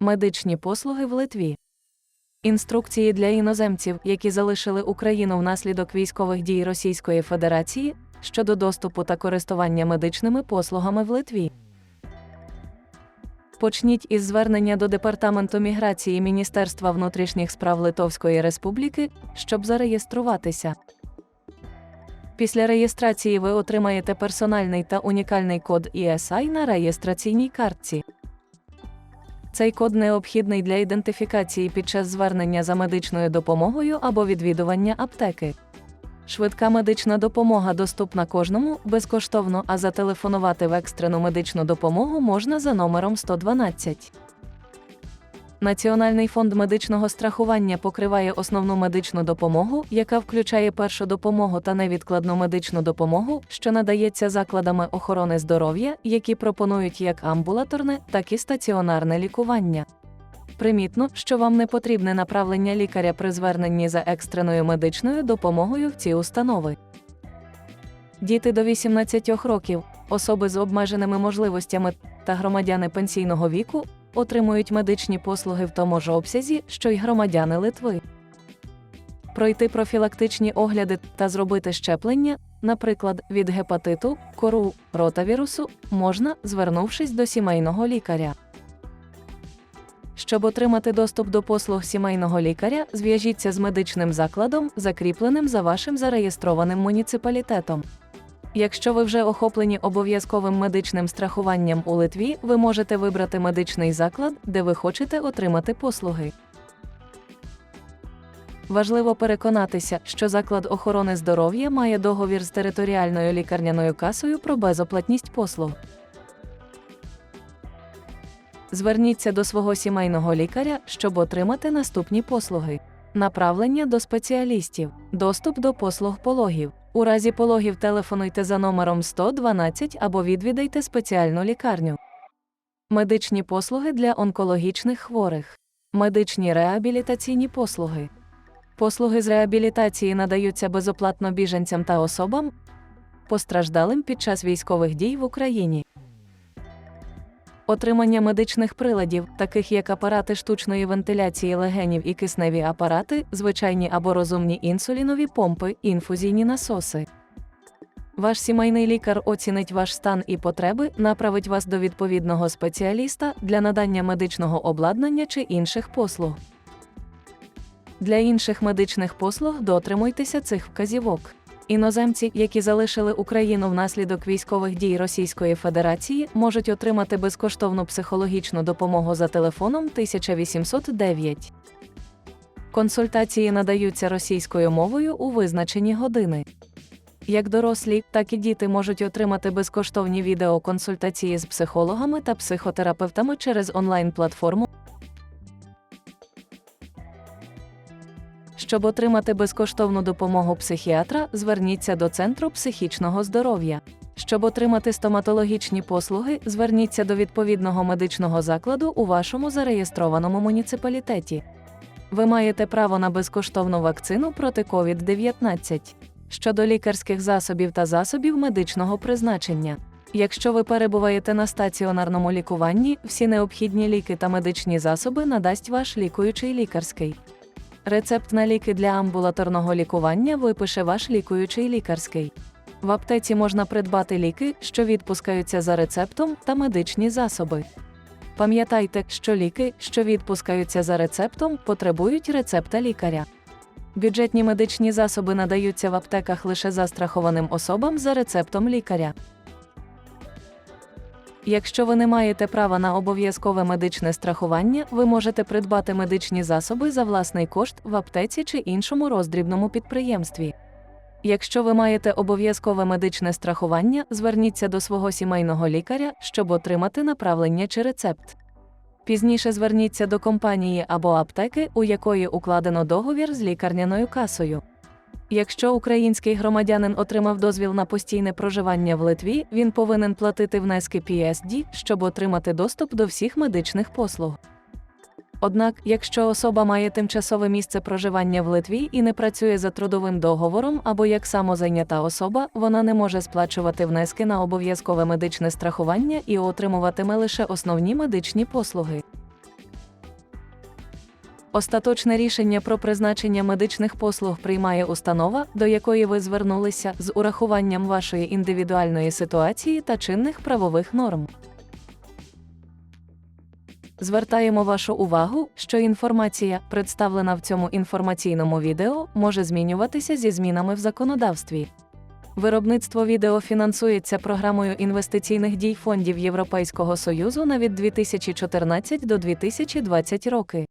Медичні послуги в Литві. Інструкції для іноземців, які залишили Україну внаслідок військових дій Російської Федерації щодо доступу та користування медичними послугами в Литві. Почніть із звернення до Департаменту міграції Міністерства внутрішніх справ Литовської Республіки, щоб зареєструватися. Після реєстрації ви отримаєте персональний та унікальний код ESI на реєстраційній картці. Цей код необхідний для ідентифікації під час звернення за медичною допомогою або відвідування аптеки. Швидка медична допомога доступна кожному безкоштовно, а зателефонувати в екстрену медичну допомогу можна за номером 112. Національний фонд медичного страхування покриває основну медичну допомогу, яка включає першу допомогу та невідкладну медичну допомогу, що надається закладами охорони здоров'я, які пропонують як амбулаторне, так і стаціонарне лікування. Примітно, що вам не потрібне направлення лікаря при зверненні за екстреною медичною допомогою в ці установи. Діти до 18 років, особи з обмеженими можливостями та громадяни пенсійного віку отримують медичні послуги в тому ж обсязі, що й громадяни Литви. Пройти профілактичні огляди та зробити щеплення, наприклад, від гепатиту, кору, ротавірусу, можна, звернувшись до сімейного лікаря. Щоб отримати доступ до послуг сімейного лікаря, зв'яжіться з медичним закладом, закріпленим за вашим зареєстрованим муніципалітетом. Якщо ви вже охоплені обов'язковим медичним страхуванням у Литві, ви можете вибрати медичний заклад, де ви хочете отримати послуги. Важливо переконатися, що заклад охорони здоров'я має договір з територіальною лікарняною касою про безоплатність послуг. Зверніться до свого сімейного лікаря, щоб отримати наступні послуги: направлення до спеціалістів, доступ до послуг пологів. У разі пологів телефонуйте за номером 112 або відвідайте спеціальну лікарню. Медичні послуги для онкологічних хворих, медичні реабілітаційні послуги. Послуги з реабілітації надаються безоплатно біженцям та особам, постраждалим під час військових дій в Україні. Отримання медичних приладів, таких як апарати штучної вентиляції легенів і кисневі апарати, звичайні або розумні інсулінові помпи, інфузійні насоси. Ваш сімейний лікар оцінить ваш стан і потреби, направить вас до відповідного спеціаліста для надання медичного обладнання чи інших послуг. Для інших медичних послуг дотримуйтеся цих вказівок. Іноземці, які залишили Україну внаслідок військових дій Російської Федерації, можуть отримати безкоштовну психологічну допомогу за телефоном 1809. Консультації надаються російською мовою у визначені години. Як дорослі, так і діти можуть отримати безкоштовні відеоконсультації з психологами та психотерапевтами через онлайн-платформу. Щоб отримати безкоштовну допомогу психіатра, зверніться до Центру психічного здоров'я. Щоб отримати стоматологічні послуги, зверніться до відповідного медичного закладу у вашому зареєстрованому муніципалітеті. Ви маєте право на безкоштовну вакцину проти COVID-19. Щодо лікарських засобів та засобів медичного призначення. Якщо ви перебуваєте на стаціонарному лікуванні, всі необхідні ліки та медичні засоби надасть ваш лікуючий лікарський. Рецепт на ліки для амбулаторного лікування випише ваш лікуючий лікарський. В аптеці можна придбати ліки, що відпускаються за рецептом, та медичні засоби. Пам'ятайте, що ліки, що відпускаються за рецептом, потребують рецепта лікаря. Бюджетні медичні засоби надаються в аптеках лише застрахованим особам за рецептом лікаря. Якщо ви не маєте права на обов'язкове медичне страхування, ви можете придбати медичні засоби за власний кошт в аптеці чи іншому роздрібному підприємстві. Якщо ви маєте обов'язкове медичне страхування, зверніться до свого сімейного лікаря, щоб отримати направлення чи рецепт. Пізніше зверніться до компанії або аптеки, у якої укладено договір з лікарняною касою. Якщо український громадянин отримав дозвіл на постійне проживання в Литві, він повинен платити внески PSD, щоб отримати доступ до всіх медичних послуг. Однак, якщо особа має тимчасове місце проживання в Литві і не працює за трудовим договором або як самозайнята особа, вона не може сплачувати внески на обов'язкове медичне страхування і отримуватиме лише основні медичні послуги. Остаточне рішення про призначення медичних послуг приймає установа, до якої ви звернулися з урахуванням вашої індивідуальної ситуації та чинних правових норм. Звертаємо вашу увагу, що інформація, представлена в цьому інформаційному відео, може змінюватися зі змінами в законодавстві. Виробництво відео фінансується програмою інвестиційних дій фондів Європейського Союзу на від 2014 до 2020 роки.